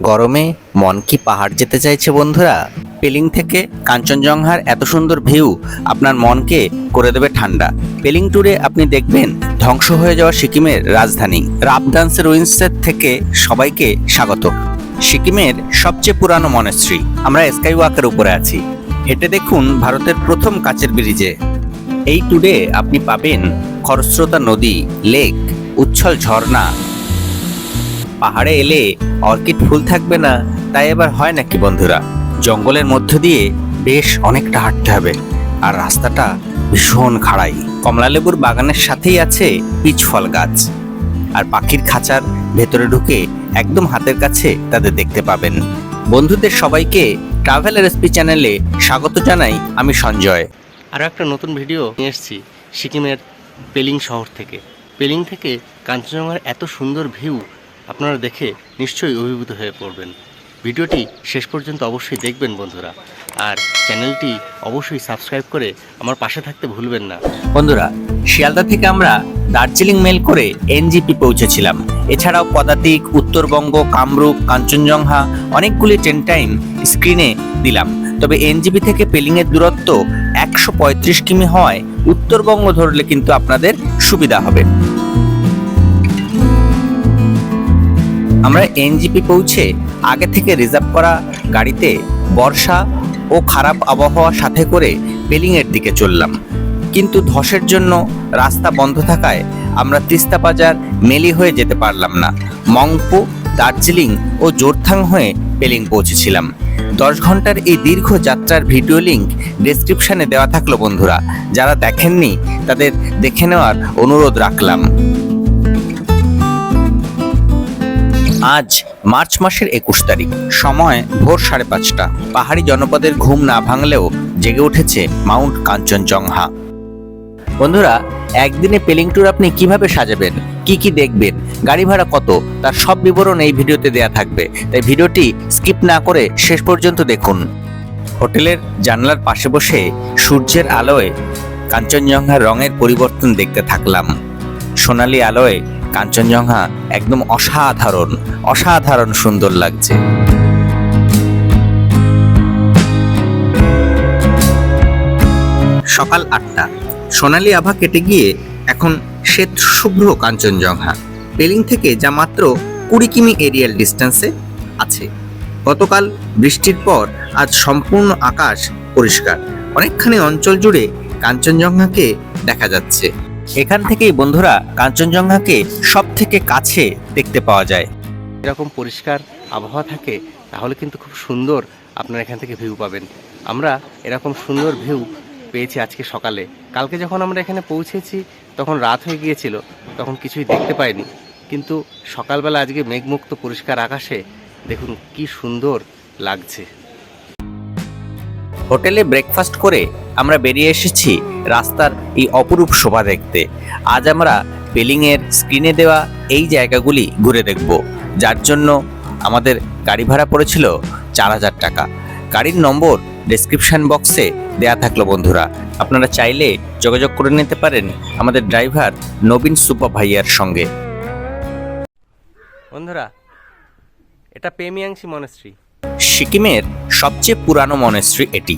গরমে মন কি পাহাড় যেতে চাইছে বন্ধুরা? পেলিং থেকে কাঞ্চনজঙ্ঘার এত সুন্দর ভিউ আপনার মনকে করে দেবে ঠান্ডা। পেলিং ট্যুরে আপনি দেখবেন ধ্বংস হয়ে যাওয়া সিকিমের রাজধানী। রাবডান্স রুইন্সের থেকে সবাইকে স্বাগত। সিকিমের সবচেয়ে পুরানো মনেস্ট্রি আমরা স্কাই ওয়াকের উপরে আছি। হেঁটে দেখুন ভারতের প্রথম কাচের ব্রিজে। এই ট্যুরে আপনি পাবেন খরস্রোতা নদী লেক উচ্ছল ঝর্ণা পাহাড়ে এলে অর্কিড ফুল থাকবে না, তাই এবার হয় নাকি বন্ধুরা? জঙ্গলের মধ্য দিয়ে বেশ অনেকটা হাঁটতে হবে, আর রাস্তাটা ভীষণ খাড়াই। কমলালেবুর বাগানের সাথেই আছে পিচ ফল গাছ, আর পাখির খাঁচার ভেতরে ঢুকে একদম হাতের কাছে তাদের দেখতে পাবেন। বন্ধুদের সবাইকে ট্রাভেল রেসিপি চ্যানেলে স্বাগত জানাই আমি সঞ্জয়। আরও একটা নতুন ভিডিও নিয়ে এসেছি সিকিমের পেলিং শহর থেকে। পেলিং থেকে কাঞ্চনজঙ্ঘার এত সুন্দর ভিউ আপনারা দেখে নিশ্চয়ই অভিভূত হয়ে পড়বেন। ভিডিওটি শেষ পর্যন্ত অবশ্যই দেখবেন বন্ধুরা। আর চ্যানেলটি অবশ্যই সাবস্ক্রাইব করে আমার পাশে থাকতে ভুলবেন না। বন্ধুরা, শিয়ালদা থেকে আমরা দার্জিলিং মেল করে এনজিপি পৌঁছেছিলাম। এছাড়াও পদাতিক, উত্তরবঙ্গ, কামরূপ, কাঞ্চনজঙ্ঘা অনেকগুলি ট্রেন টাইম স্ক্রিনে দিলাম। তবে এনজিপি থেকে পেলিংয়ের দূরত্ব একশো পঁয়ত্রিশ কিমি হওয়ায় উত্তরবঙ্গ ধরলে কিন্তু আপনাদের সুবিধা হবে। আমরা এনজিপি পৌঁছে আগে থেকে রিজার্ভ করা গাড়িতে বর্ষা ও খারাপ আবহাওয়া সাথে করে পেলিংয়ের দিকে চললাম। কিন্তু ধসের জন্য রাস্তা বন্ধ থাকায় আমরা তিস্তা বাজার মেলি হয়ে যেতে পারলাম না। মংপু, দার্জিলিং ও জোরথাং হয়ে পেলিং পৌঁছেছিলাম। দশ ঘণ্টার এই দীর্ঘ যাত্রার ভিডিও লিংক ডেসক্রিপশনে দেওয়া থাকল বন্ধুরা। যারা দেখেননি, তাদের দেখে নেওয়ার অনুরোধ রাখলাম। আজ মার্চ মাসের একুশ তারিখ। সময় ভোর সাড়ে পাঁচটা। পাহাড়ি জনপদের ঘুম না ভাঙলেও জেগে উঠেছে মাউন্ট কাঞ্চনজঙ্ঘা। বন্ধুরা, একদিনে পেলিং ট্যুর আপনি কীভাবে সাজাবেন? কি কি দেখবেন? গাড়ি ভাড়া কত? তার সব বিবরণ এই ভিডিওতে দেয়া থাকবে। তাই ভিডিওটি স্কিপ না করে শেষ পর্যন্ত দেখুন। হোটেলের জানলার পাশে বসে সূর্যের আলোয় কাঞ্চনজঙ্ঘার রঙের পরিবর্তন দেখতে থাকলাম। সোনালি আলোয় কাঞ্চনজঙ্ঘা একদম অসাধারণ অসাধারণ সুন্দর লাগছে। সকাল আটটা, সোনালি আভা কেটে গিয়ে এখন শ্বেত শুভ্র কাঞ্চনজঙ্ঘা। পেলিং থেকে যা মাত্র কুড়ি কিমি এরিয়াল ডিস্টেন্সে আছে। গতকাল বৃষ্টির পর আজ সম্পূর্ণ আকাশ পরিষ্কার। অনেকখানি অঞ্চল জুড়ে কাঞ্চনজঙ্ঘাকে দেখা যাচ্ছে। এখান থেকেই বন্ধুরা কাঞ্চনজঙ্ঘাকে সব থেকে কাছে দেখতে পাওয়া যায়। এরকম পরিষ্কার আবহাওয়া থাকে, তাহলে কিন্তু খুব সুন্দর আপনারা এখান থেকে ভিউ পাবেন। আমরা এরকম সুন্দর ভিউ পেয়েছি আজকে সকালে। কালকে যখন আমরা এখানে পৌঁছেছি, তখন রাত হয়ে গিয়েছিল, তখন কিছুই দেখতে পাইনি। কিন্তু সকালবেলা আজকে মেঘমুক্ত পরিষ্কার আকাশে দেখুন কি সুন্দর লাগছে। হোটেলে ব্রেকফাস্ট করে আমরা বেরিয়ে এসেছি রাস্তার এই অপরূপ শোভা দেখতে। আজ আমরা পেলিংয়ের স্ক্রিনে দেওয়া এই জায়গাগুলি ঘুরে দেখব, যার জন্য আমাদের গাড়ি ভাড়া পড়েছিল চার হাজার টাকা। গাড়ির নম্বর ডেসক্রিপশন বক্সে দেয়া থাকল বন্ধুরা। আপনারা চাইলে যোগাযোগ করে নিতে পারেন আমাদের ড্রাইভার নবীন সুপা ভাইয়ার সঙ্গে। বন্ধুরা, এটা পেমিয়াংশি মনেস্ট্রি সিকিমের সবচেয়ে পুরানো মনেস্ট্রি এটি।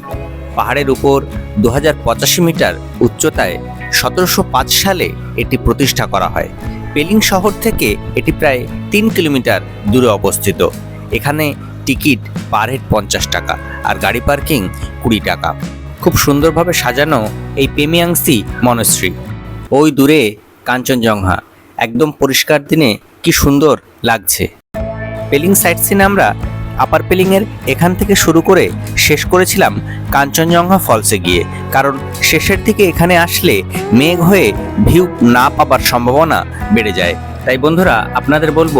পাহাড়ের উপর দু হাজার পঁচাশি মিটার উচ্চতায় সতেরোশো পাঁচ সালে এটি প্রতিষ্ঠা করা হয়। পেলিং শহর থেকে এটি প্রায় তিন কিলোমিটার দূরে অবস্থিত। এখানে টিকিট পার হেড পঞ্চাশ টাকা আর গাড়ি পার্কিং কুড়ি টাকা। খুব সুন্দরভাবে সাজানো এই পেমিয়াংসি মনেস্ট্রি ওই দূরে কাঞ্চনজঙ্ঘা। একদম পরিষ্কার দিনে কি সুন্দর লাগছে। পেলিং সাইট সিনে আমরা আপার পেলিংয়ের এখান থেকে শুরু করে শেষ করেছিলাম কাঞ্চনজঙ্ঘা ফলসে গিয়ে। কারণ শেষের দিকে এখানে আসলে মেঘ হয়ে ভিউ না পাবার সম্ভাবনা বেড়ে যায়। তাই বন্ধুরা, আপনাদের বলব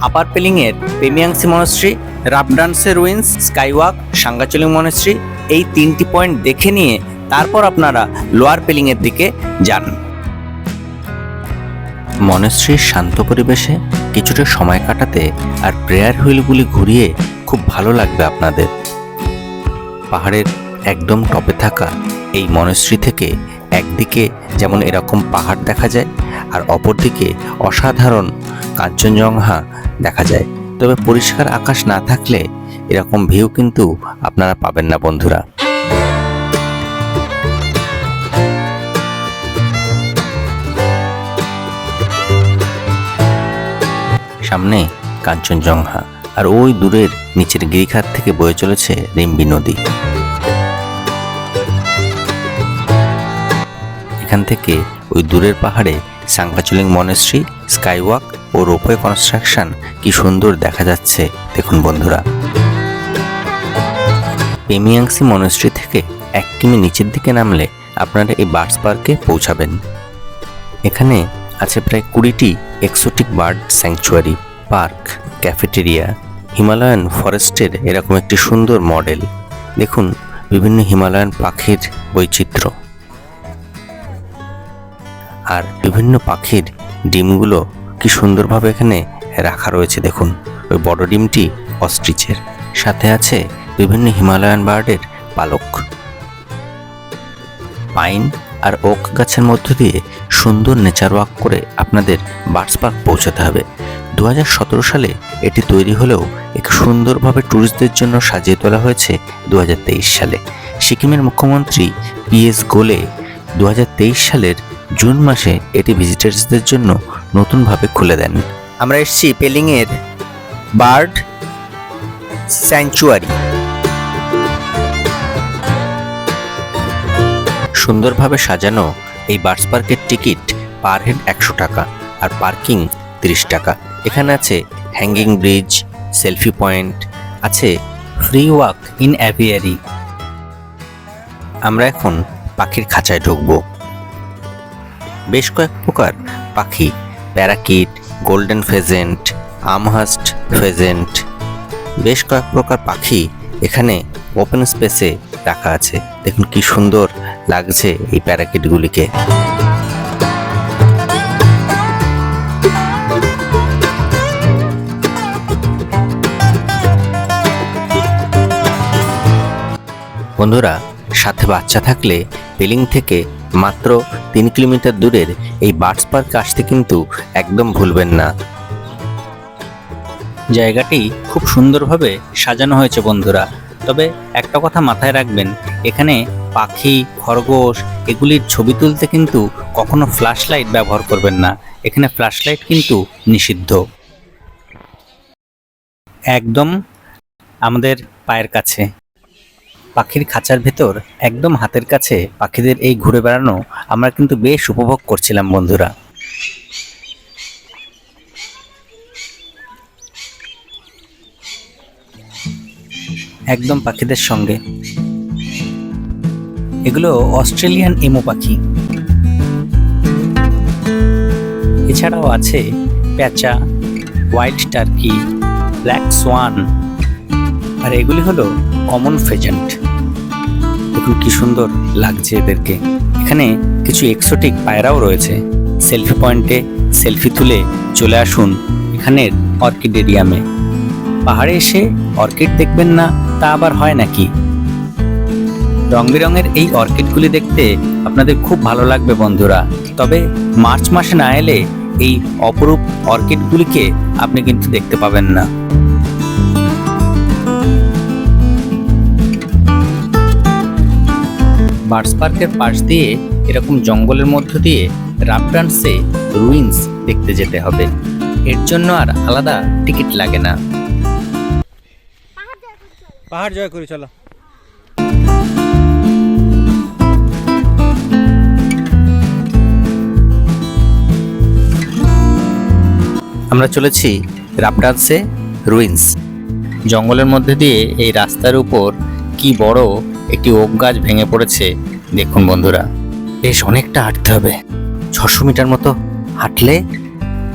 আপার পেলিংয়ের পেমিয়াংসি মনস্ট্রি রাবডান্সের রুইন্স স্কাইওয়াক সাঙ্গাচলিং মনস্ট্রি এই তিনটি পয়েন্ট দেখে নিয়ে তারপর আপনারা লোয়ার পেলিংয়ের দিকে যান। মনশ্রীর শান্ত পরিবেশে কিছুটা সময় কাটাতে আর প্রেয়ার হুইলগুলি ঘুরিয়ে খুব ভালো লাগবে আপনাদের। পাহাড়ের একদম টপে থাকা এই মনশ্রী থেকে একদিকে যেমন এরকম পাহাড় দেখা যায় আর অপরদিকে অসাধারণ কাঞ্চনজঙ্ঘা দেখা যায়। তবে পরিষ্কার আকাশ না থাকলে এরকম ভিউ কিন্তু আপনারা পাবেন না বন্ধুরা। সামনে কাঞ্চনজঙ্ঘা। আর ওই দূরের নিচের গিরিখাত থেকে বয়ে চলেছে রিম্বি নদী। এখান থেকে ওই দূরের পাহাড়ে সাংকাচুলিং মনেস্ট্রি স্কাইওয়াক ও রোপওয়ে কনস্ট্রাকশন কি সুন্দর দেখা যাচ্ছে, দেখুন বন্ধুরা। পেমিয়াংসি মনেস্ট্রি থেকে এক কিমি নিচের দিকে নামলে আপনারা এই বার্ডস পার্কে পৌঁছাবেন। এখানে আছে প্রায় কুড়িটি exotic bird sanctuary park. Cafeteria, Himalayan ফরেস্টের এরকম একটি সুন্দর মডেল। দেখুন, বিভিন্ন হিমালয়ান পাখির বৈচিত্র্য। আর বিভিন্ন পাখির ডিমগুলো কি সুন্দরভাবে এখানে রাখা রয়েছে, দেখুন। ওই বড় ডিমটি অস্ট্রিচের। সাথে আছে বিভিন্ন হিমালয়ান বার্ডের পালক। পাইন আর ওক গাছের মধ্য দিয়ে সুন্দর নেচার ওয়াক করে আপনাদের বার্ডস পার্ক পৌঁছাতে হবে। দু হাজার সতেরো সালে এটি তৈরি হলেও একে সুন্দরভাবে ট্যুরিস্টদের জন্য সাজিয়ে তোলা হয়েছে দু হাজার তেইশ সালে। সিকিমের মুখ্যমন্ত্রী পিএস গোলে দু হাজার তেইশ সালের জুন মাসে এটি ভিজিটার্সদের জন্য নতুনভাবে খুলে দেন। আমরা এসেছি পেলিংয়ের বার্ড স্যাংচুয়ারি। সুন্দরভাবে সাজানো এই বার্ডস পার্কের টিকিট পার হেড একশো টাকা আর পার্কিং তিরিশ টাকা। এখানে আছে হ্যাঙ্গিং ব্রিজ সেলফি পয়েন্ট আছে ফ্রি ওয়াক ইন অ্যাভিয়ারি আমরা এখন পাখির খাঁচায় ঢুকবো। বেশ কয়েক প্রকার পাখি প্যারাকিট গোল্ডেন ফেজেন্ট আমহাস্ট ফেজেন্ট বেশ কয়েক প্রকার পাখি এখানে ওপেন স্পেসে রাখা আছে। দেখুন কি সুন্দর লাগছে এই প্যারাকিটগুলিকে। বন্ধুরা, সাথে বাচ্চা থাকলে পেলিং থেকে মাত্র তিন কিলোমিটার দূরের এই বার্ডস পার্ক আসতে কিন্তু একদম ভুলবেন না। জায়গাটি খুব সুন্দরভাবে সাজানো হয়েছে বন্ধুরা। তবে একটা কথা মাথায় রাখবেন, এখানে পাখি, খরগোশ এগুলির ছবি তুলতে কিন্তু কখনো ফ্ল্যাশ লাইট ব্যবহার করবেন না। এখানে ফ্ল্যাশ লাইট কিন্তু নিষিদ্ধ। একদম আমাদের পায়ের কাছে। পাখির খাঁচার ভেতর একদম হাতের কাছে পাখিদের এই ঘুরে বেড়ানো আমরা কিন্তু বেশ উপভোগ করছিলাম, বন্ধুরা। একদম পাখিদের সঙ্গে। এগুলো অস্ট্রেলিয়ান এমো পাখি। এছাড়াও আছে প্যাঁচা, হোয়াইট টার্কি, ব্ল্যাক সোয়ান। আর এগুলি হলো কমন ফেজেন্ট। দেখুন কি সুন্দর লাগছে এদেরকে। এখানে কিছু এক্সোটিক পায়রাও রয়েছে। সেলফি পয়েন্টে সেলফি তুলে চলে আসুন এখানের অর্কিডেরিয়ামে। পাহাড়ে এসে অর্কিড দেখবেন না, তা আবার হয় নাকি? রং বেরঙের এই অর্কিডগুলি দেখতে আপনাদের খুব ভালো লাগবে, বন্ধুরা। তবে মার্চ মাসে না এলে এই অপরূপ অর্কিডগুলিকে আপনি কিন্তু দেখতে পাবেন না। বার্ডস পার্কের পাশ দিয়ে এরকম জঙ্গলের মধ্য দিয়ে রাফডান্সে রুইন্স দেখতে যেতে হবে। এর জন্য আর আলাদা টিকিট লাগে না। পাহাড় জয় করি চলো। আমরা চলেছি রাপডান্সে রুইন্স। জঙ্গলের মধ্যে দিয়ে এই রাস্তার উপর কি বড় একটি ওক গাছ ভেঙে পড়েছে, দেখুন বন্ধুরা। বেশ অনেকটা হাঁটতে হবে। ছশো মিটার মতো হাঁটলে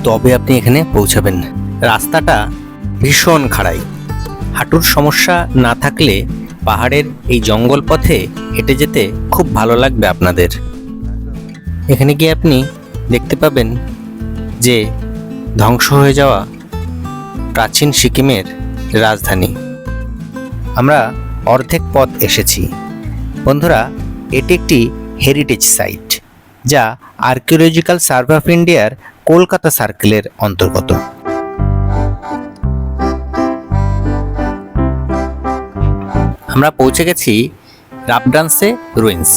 তবে আপনি এখানে পৌঁছাবেন। রাস্তাটা ভীষণ খাড়াই। হাঁটুর সমস্যা না থাকলে পাহাড়ের এই জঙ্গল পথে হেঁটে যেতে খুব ভালো লাগবে আপনাদের। এখানে গিয়ে আপনি দেখতে পাবেন যে ধ্বংস হয়ে যাওয়া প্রাচীন সিকিমের রাজধানী। আমরা অর্ধেক পথ এসেছি। বন্ধুরা, এটি একটি হেরিটেজ সাইট যা আর্কিওলজিক্যাল সার্ভে অফ ইন্ডিয়ার কলকাতা সার্কেলের অন্তর্গত। আমরা পৌঁছে গেছি রাবডান্সে রুইন্স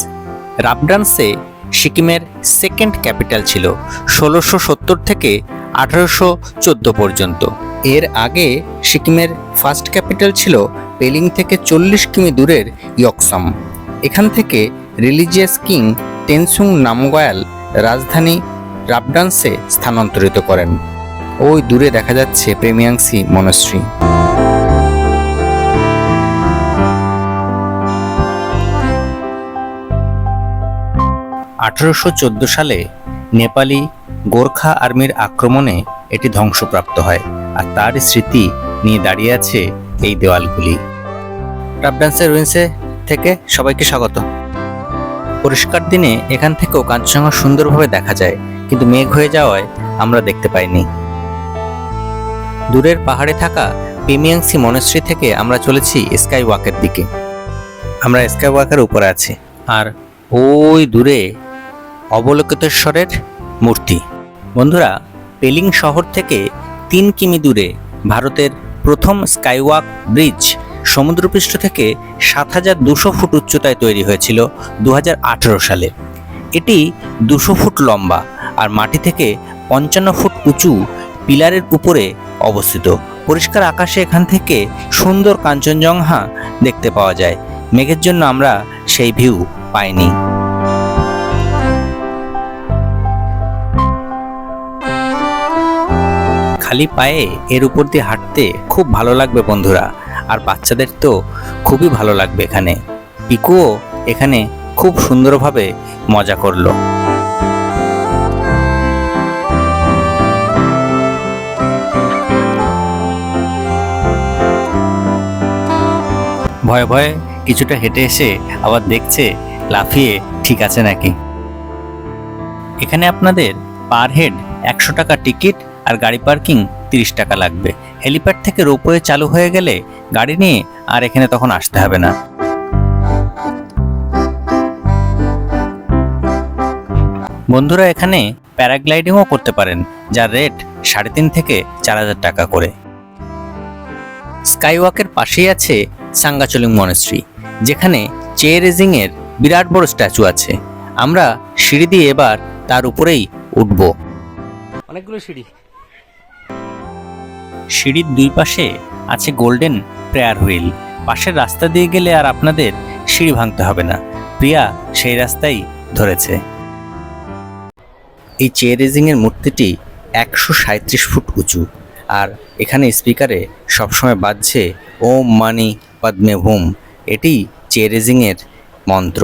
রাবডান্সে সিকিমের সেকেন্ড ক্যাপিটাল ছিল ষোলোশো সত্তর থেকে আঠারোশো চোদ্দ পর্যন্ত। এর আগে সিকিমের ফার্স্ট ক্যাপিটাল ছিল পেলিং থেকে চল্লিশ কিমি দূরের ইয়কসম। এখান থেকে রিলিজিয়াস কিং টেনসুং নামগয়াল রাজধানী রাবডান্সে স্থানান্তরিত করেন। ওই দূরে দেখা যাচ্ছে প্রেমিয়াংসি মনশ্রী। আঠারোশো চোদ্দ সালে নেপালি গোর্খা আর্মির আক্রমণে এটি ধ্বংসপ্রাপ্ত হয়, আর তার স্মৃতি নিয়ে দাঁড়িয়ে আছে এই দেওয়ালগুলি। রাবডান্সের রুইন্সে থেকে সবাইকে স্বাগত। পরিষ্কার দিনে এখান থেকেও কাঞ্চনজঙ্ঘা সুন্দরভাবে দেখা যায়, কিন্তু মেঘ হয়ে যাওয়ায় আমরা দেখতে পাইনি। দূরের পাহাড়ে থাকা পেমিয়াংসি মনস্ট্রি থেকে আমরা চলেছি স্কাই ওয়াকের দিকে। আমরা স্কাই ওয়াকের উপরে আছি, আর ওই দূরে অবলোকিতেশ্বরের মূর্তি। বন্ধুরা, পেলিং শহর থেকে তিন কিমি দূরে ভারতের প্রথম স্কাইওয়াক ব্রিজ সমুদ্রপৃষ্ঠ থেকে সাত হাজার দুশো ফুট উচ্চতায় তৈরি হয়েছিল দু হাজার আঠেরো সালে। এটি দুশো ফুট লম্বা আর মাটি থেকে পঞ্চান্ন ফুট উঁচু পিলারের উপরে অবস্থিত। পরিষ্কার আকাশে এখান থেকে সুন্দর কাঞ্চনজঙ্ঘা দেখতে পাওয়া যায়। মেঘের জন্য আমরা সেই ভিউ পাইনি। খালি পায়ে এর উপর দিয়ে হাঁটতে খুব ভালো লাগবে বন্ধুরা। আর বাচ্চাদের তো খুবই ভালো লাগবে এখানে। পিকুও এখানে খুব সুন্দরভাবে মজা করল। ভয়ে ভয়ে কিছুটা হেঁটে এসে আবার দেখছে লাফিয়ে ঠিক আছে নাকি। এখানে আপনাদের পার হেড একশো টাকা টিকিট আর গাড়ি পার্কিং তিরিশ টাকা লাগবে। হেলিপ্যাড থেকে রোপওয়ে চালু হয়ে গেলে গাড়ি নিয়ে আর এখানে তখন আসতে হবে না। বন্ধুরা, এখানে প্যারাগ্লাইডিংও করতে পারেন, যার রেট সাড়ে তিন থেকে চার হাজার টাকা করে। স্কাইওয়াকের পাশেই আছে সাঙ্গাচলিং মনেস্ট্রি, যেখানে চে রেজিং এর বিরাট বড় স্ট্যাচু আছে। আমরা সিঁড়ি দিয়ে এবার তার উপরেই উঠব। অনেকগুলো সিঁড়ি। সিঁড়ির দুই পাশে আছে গোল্ডেন প্রেয়ার হুইল। পাশের রাস্তা দিয়ে গেলে আর আপনাদের সিঁড়ি ভাঙতে হবে না। প্রিয়া সেই রাস্তাই ধরেছে। এই চে রেজিং এর মূর্তিটি একশো সাঁত্রিশ ফুট উঁচু আর এখানে স্পিকারে সবসময় বাজছে ওম মানি পদ্মে ভূম। এটি চে রেজিং এর মন্ত্র।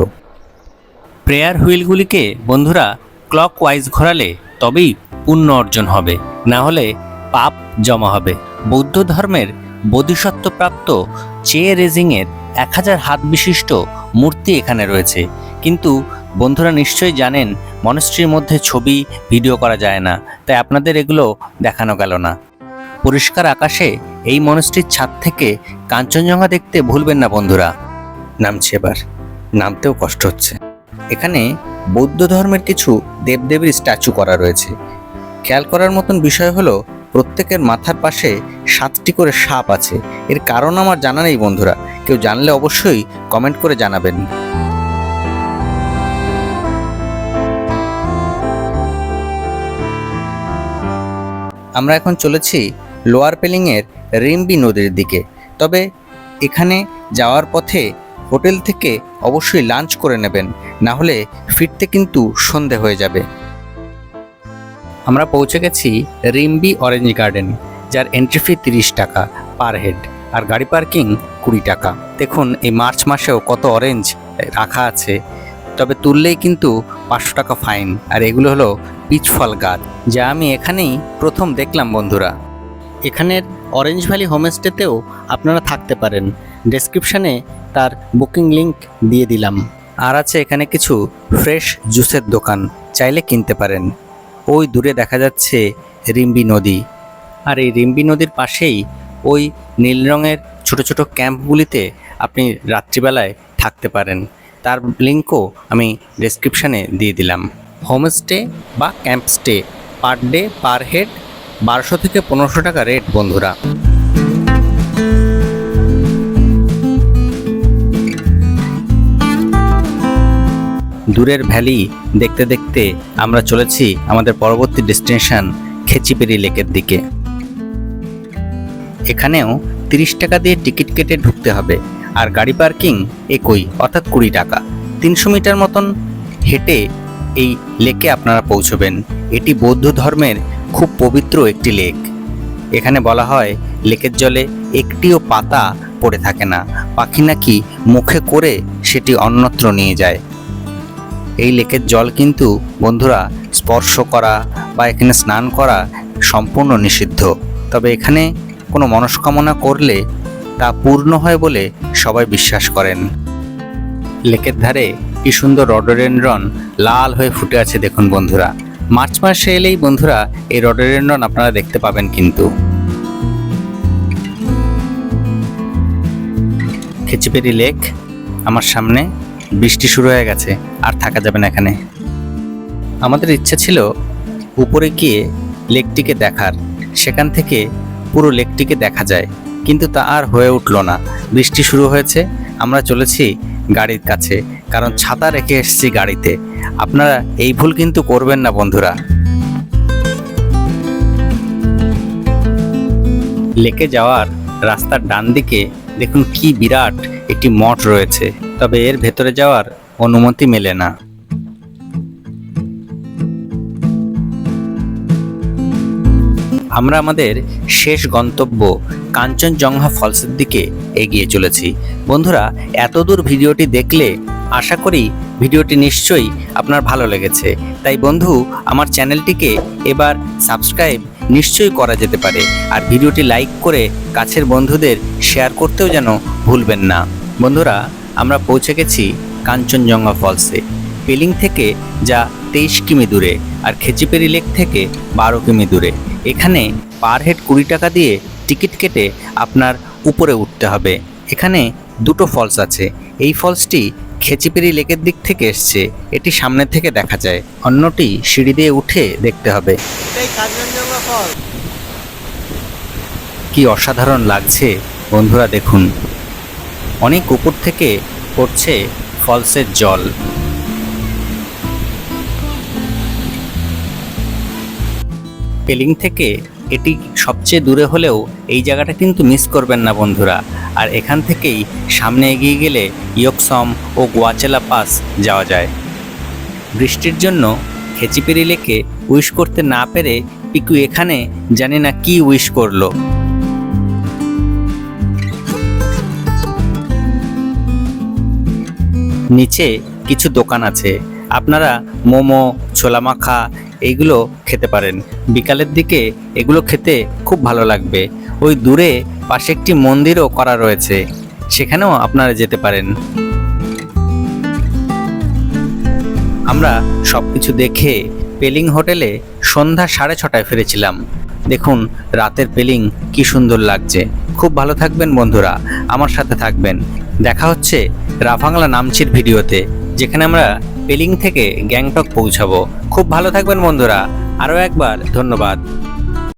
প্রেয়ার হুইলগুলিকে বন্ধুরা ক্লক ওয়াইজ ঘোরালে তবেই পুণ্য অর্জন হবে। না হলে পাপ জমা হবে। বৌদ্ধ ধর্মের বোধিসত্ত্বপ্রাপ্ত চে রেজিংয়ের এক হাজার হাত বিশিষ্ট মূর্তি এখানে রয়েছে। কিন্তু বন্ধুরা নিশ্চয়ই জানেন মনস্ট্রির মধ্যে ছবি, ভিডিও করা যায় না। তাই আপনাদের এগুলো দেখানো গেল না। পরিষ্কার আকাশে এই মনস্ট্রির ছাদ থেকে কাঞ্চনজঙ্ঘা দেখতে ভুলবেন না বন্ধুরা। নামছে এবার। নামতেও কষ্ট হচ্ছে। এখানে বৌদ্ধ ধর্মের কিছু দেবদেবীর স্ট্যাচু করা রয়েছে। খেয়াল করার মতন বিষয় হলো প্রত্যেকের মাথার পাশে সাতটি করে সাপ আছে। এর কারণ আমার জানা নেই, বন্ধুরা। কেউ জানলে অবশ্যই কমেন্ট করে জানাবেন। আমরা এখন চলেছি লোয়ার পেলিংয়ের রিম্বি নদীর দিকে। তবে এখানে যাওয়ার পথে হোটেল থেকে অবশ্যই লাঞ্চ করে নেবেন, না হলে ফিরতে কিন্তু সন্ধে হয়ে যাবে। আমরা পৌঁছে গেছি রিম্বি অরেঞ্জ গার্ডেন যার এন্ট্রি ফি তিরিশ টাকা পার হেড আর গাড়ি পার্কিং কুড়ি টাকা। দেখুন, এই মার্চ মাসেও কত অরেঞ্জ রাখা আছে, তবে তুললেই কিন্তু পাঁচশো টাকা ফাইন আর এগুলো হলো পিচ ফল গাছ, যা আমি এখানেই প্রথম দেখলাম, বন্ধুরা। এখানের অরেঞ্জ ভ্যালি হোমস্টেতেও আপনারা থাকতে পারেন। ডেসক্রিপশানে তার বুকিং লিংক দিয়ে দিলাম। আর আছে এখানে কিছু ফ্রেশ জুসের দোকান, চাইলে কিনতে পারেন। ওই দূরে দেখা যাচ্ছে রিম্বি নদী। আর এই রিম্বি নদীর পাশেই ওই নীল রঙের ছোট ছোট ক্যাম্পগুলিতে আপনি রাত্রিবেলায় থাকতে পারেন। তার লিঙ্কও আমি ডেসক্রিপশানে দিয়ে দিলাম। হোমস্টে বা camp stay per day per head বারোশো থেকে পনেরোশো টাকা রেট, বন্ধুরা। দূরের ভ্যালি দেখতে দেখতে আমরা চলেছি আমাদের পরবর্তী ডেস্টিনেশন খেচিপেরি লেকের দিকে। এখানেও তিরিশ টাকা দিয়ে টিকিট কেটে ঢুকতে হবে আর গাড়ি পার্কিং একই, অর্থাৎ কুড়ি টাকা। তিনশো মিটার মতন হেঁটে এই লেকে আপনারা পৌঁছবেন। এটি বৌদ্ধ ধর্মের খুব পবিত্র একটি লেক। এখানে বলা হয়, লেকের জলে একটিও পাতা পড়ে থাকে না। পাখি নাকি মুখে করে সেটি অন্যত্র নিয়ে যায়। এই লেকের জল কিন্তু, বন্ধুরা, স্পর্শ করা বা এখানে স্নান করা সম্পূর্ণ নিষিদ্ধ। তবে এখানে কোনো মনস্কামনা করলে তা পূর্ণ হয় বলে সবাই বিশ্বাস করেন। লেকের ধারে কি সুন্দর রডোডেন্ড্রন লাল হয়ে ফুটে আছে দেখুন বন্ধুরা। মার্চ মাসে এলেই বন্ধুরা, এই রডোডেন্ড্রন আপনারা দেখতে পাবেন কিন্তু। খেচিপেরি লেক, আমার সামনে। বৃষ্টি শুরু হয়ে গেছে, আর থাকা যাবে না এখানে। আমাদের ইচ্ছে ছিল উপরে গিয়ে লেকটিকে দেখার, সেখান থেকে পুরো লেকটিকে দেখা যায়, কিন্তু তা আর হয়ে উঠল না। বৃষ্টি শুরু হয়েছে, আমরা চলেছি গাড়ির কাছে, কারণ ছাতা রেখে এসেছি গাড়িতে। আপনারা এই ভুল কিন্তু করবেন না, বন্ধুরা। লেকে যাওয়ার রাস্তার ডান দিকে দেখুন কি বিরাট একটি মঠ রয়েছে। তবে এর ভেতরে যাওয়ার অনুমতি মেলে না। আমরা আমাদের শেষ গন্তব্য কাঞ্চনজঙ্ঘা ফলসের দিকে এগিয়ে চলেছি। বন্ধুরা, এতদূর ভিডিওটি দেখলে আশা করি ভিডিওটি নিশ্চয়ই আপনার ভালো লেগেছে। তাই বন্ধু, আমার চ্যানেলটিকে এবার সাবস্ক্রাইব নিশ্চয়ই করা যেতে পারে। আর ভিডিওটি লাইক করে কাছের বন্ধুদের শেয়ার করতেও যেন ভুলবেন না। বন্ধুরা আমরা পৌঁছে গেছি কাঞ্চনজঙ্ঘা ফলসে পেলিং থেকে যা তেইশ কিমি দূরে আর খেচিপেরি লেক থেকে বারো কিমি দূরে। এখানে পার হেড কুড়ি টাকা দিয়ে টিকিট কেটে আপনার উপরে উঠতে হবে। এখানে দুটো ফলস আছে। এই ফলসটি খেচিপেরি লেকের দিক থেকে এসছে। এটি সামনে থেকে দেখা যায়। অন্যটি সিঁড়ি দিয়ে উঠে দেখতে হবে। কি অসাধারণ লাগছে। বন্ধুরা দেখুন। অনেক উপর থেকে পড়ছে ফলসের জল। পেলিং থেকে এটি সবচেয়ে দূরে হলেও এই জায়গাটা কিন্তু মিস করবেন না বন্ধুরা। আর এখান থেকেই সামনে এগিয়ে গেলে ইয়কসম ও গোয়াচেলা পাস যাওয়া যায়। বৃষ্টির জন্য খেচিপেরি লেকে উইশ করতে না পেরে পিকু এখানে জানি না কি উইশ করল। নিচে কিছু দোকান আছে। আপনারা মোমো, ছোলা মাখা এইগুলো খেতে পারেন। বিকালের দিকে এগুলো খেতে খুব ভালো লাগবে। ওই দূরে পাশে একটি মন্দিরও করা রয়েছে। সেখানেও আপনারা যেতে পারেন। আমরা সব কিছু দেখে পেলিং হোটেলে সন্ধ্যা সাড়ে ছটায় ফিরেছিলাম। দেখুন, রাতের পেলিং কি সুন্দর লাগছে। খুব ভালো থাকবেন বন্ধুরা। আমার সাথে থাকবেন। দেখা হচ্ছে রাফাংলা নামচির ভিডিওতে, যেখানে আমরা পেলিং থেকে গ্যাংটক পৌঁছাবো। খুব ভালো থাকবেন বন্ধুরা। আরও একবার ধন্যবাদ।